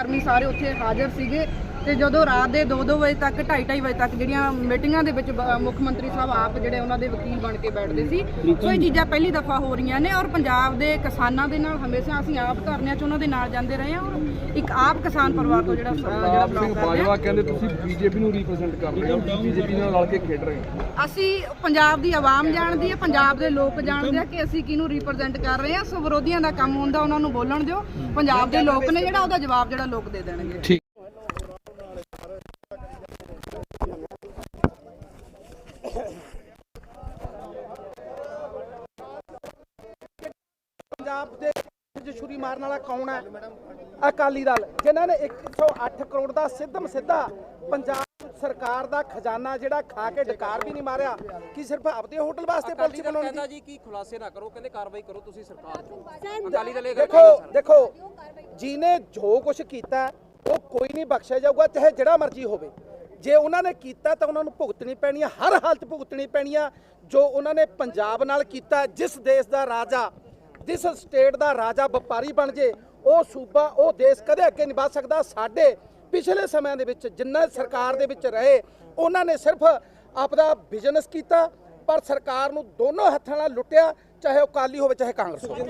ਕਰਮੀ ਸਾਰੇ ਉੱਥੇ ਹਾਜ਼ਰ ਸੀਗੇ। ਤੇ ਜਦੋਂ ਰਾਤ ਦੇ 2-2 ਵਜੇ ਤੱਕ 2:30 ਵਜੇ ਤੱਕ ਜਿਹੜੀਆਂ ਮੀਟਿੰਗਾਂ ਦੇ ਵਿੱਚ ਬ- ਮੁੱਖ ਮੰਤਰੀ ਸਾਹਿਬ ਆਪ ਜਿਹੜੇ ਉਹਨਾਂ ਦੇ ਵਕੀਲ ਬਣ ਕੇ ਬੈਠਦੇ ਸੀ ਸੋ ਇਹ ਚੀਜ਼ਾਂ ਪਹਿਲੀ ਦਫਾ ਹੋ ਰਹੀਆਂ ਨੇ ਔਰ ਪੰਜਾਬ ਦੇ ਕਿਸਾਨਾਂ ਦੇ ਨਾਲ ਹਮੇਸ਼ਾ ਅਸੀਂ ਆਪ ਧਰਨਿਆਂ 'ਚ ਉਹਨਾਂ ਦੇ ਨਾਲ ਜਾਂਦੇ ਰਹੇ ਹਾਂ ਔਰ ਇੱਕ ਆਪ ਕਿਸਾਨ ਪਰਿਵਾਰ ਤੋਂ ਜਿਹੜਾ ਜਿਹੜਾ ਪ੍ਰਤਾਪ ਬਿਲੋਂਗ ਕਰਦੇ ਬਾਜਵਾ ਕਹਿੰਦੇ ਤੁਸੀਂ ਬੀਜੇਪੀ ਨੂੰ ਰਿਪਰੈਜ਼ੈਂਟ ਕਰ ਰਹੇ ਹੋ ਬੀਜੇਪੀ ਨਾਲ ਰਲ ਕੇ ਖੇਡ ਰਹੇ ਹੋ। ਅਸੀਂ ਪੰਜਾਬ ਦੀ ਆਵਾਮ ਜਾਣਦੀ ਹੈ ਪੰਜਾਬ ਦੇ ਲੋਕ ਜਾਣਦੇ ਆ ਕਿ ਅਸੀਂ ਕਿਹਨੂੰ ਰਿਪਰੈਜ਼ੈਂਟ ਕਰ ਰਹੇ ਹਾਂ ਸੋ ਵਿਰੋਧੀਆਂ ਦਾ ਕੰਮ ਹੁੰਦਾ ਉਹਨਾਂ ਨੂੰ ਬੋਲਣ ਦਿਓ। ਪੰਜਾਬ ਦੇ ਲੋਕ ਨੇ ਜਿਹੜਾ ਉਹਦਾ ਜਵਾਬ ਜਿਹੜਾ ਲੋਕ ਦੇ ਦੇਣਗੇ। ਪੰਜਾਬ ਦੇ ਵਿੱਚ ਛੁਰੀ ਮਾਰਨ ਵਾਲਾ ਕੌਣ ਹੈ? ਅਕਾਲੀ ਦਲ ਜਿਨ੍ਹਾਂ ਨੇ 108 ਕਰੋੜ ਦਾ ਸਿੱਧਮ ਸਿੱਧਾ ਪੰਜਾਬ ਸਰਕਾਰ ਦਾ ਖਜ਼ਾਨਾ ਜਿਹੜਾ ਖਾ ਕੇ ਡਕਾਰ ਵੀ ਨਹੀਂ ਮਾਰਿਆ ਕੀ ਸਿਰਫ ਆਪਦੇ ਹੋਟਲ ਵਾਸਤੇ ਪਾਲਿਸੀ ਬਣਾਉਣੀ ਕਹਿੰਦਾ ਸੀ? ਜੀ ਕਿ ਖੁਲਾਸੇ ਨਾ ਕਰੋ ਕਹਿੰਦੇ ਕਾਰਵਾਈ ਕਰੋ ਤੁਸੀਂ ਸਰਕਾਰ ਚੋਂ ਅਕਾਲੀ ਦਲ ਇਹ ਦੇਖੋ ਦੇਖੋ ਜਿਹਨੇ ਜੋ ਕੁਝ ਕੀਤਾ ਉਹ ਕੋਈ ਨਹੀਂ ਬਖਸ਼ਿਆ ਜਾਊਗਾ ਚਾਹੇ ਜਿਹੜਾ ਮਰਜ਼ੀ ਹੋਵੇ। ਜੇ ਉਹਨਾਂ ਨੇ ਕੀਤਾ ਤਾਂ ਉਹਨਾਂ ਨੂੰ ਭੁਗਤਣੀ ਪੈਣੀ ਆ ਹਰ ਹਾਲਤ ਭੁਗਤਣੀ ਪੈਣੀ ਆ। ਜੋ ਉਹਨਾਂ ਨੇ ਪੰਜਾਬ ਨਾਲ ਕੀਤਾ ਜਿਸ ਦੇਸ਼ ਦਾ ਰਾਜਾ ਜਿਸ ਸਟੇਟ ਦਾ ਰਾਜਾ ਵਪਾਰੀ ਬਣ ਜੇ, ਉਹ ਸੂਬਾ, ਉਹ ਦੇਸ਼ ਕਦੇ ਅੱਗੇ ਨਹੀਂ ਵਧ ਸਕਦਾ। ਸਾਡੇ ਪਿਛਲੇ ਸਮਿਆਂ ਦੇ ਵਿੱਚ ਜਿੰਨਾ ਸਰਕਾਰ ਦੇ ਵਿੱਚ ਰਹੇ, ਉਹਨਾਂ ਨੇ ਸਿਰਫ ਆਪਦਾ ਬਿਜ਼ਨਸ ਕੀਤਾ, ਪਰ ਸਰਕਾਰ ਨੂੰ ਦੋਨੋਂ ਹੱਥਾਂ ਨਾਲ ਲੁੱਟਿਆ, ਚਾਹੇ ਉਹ ਕਾਲੀ ਹੋਵੇ, ਚਾਹੇ ਕਾਂਗਰਸ ਹੋਵੇ।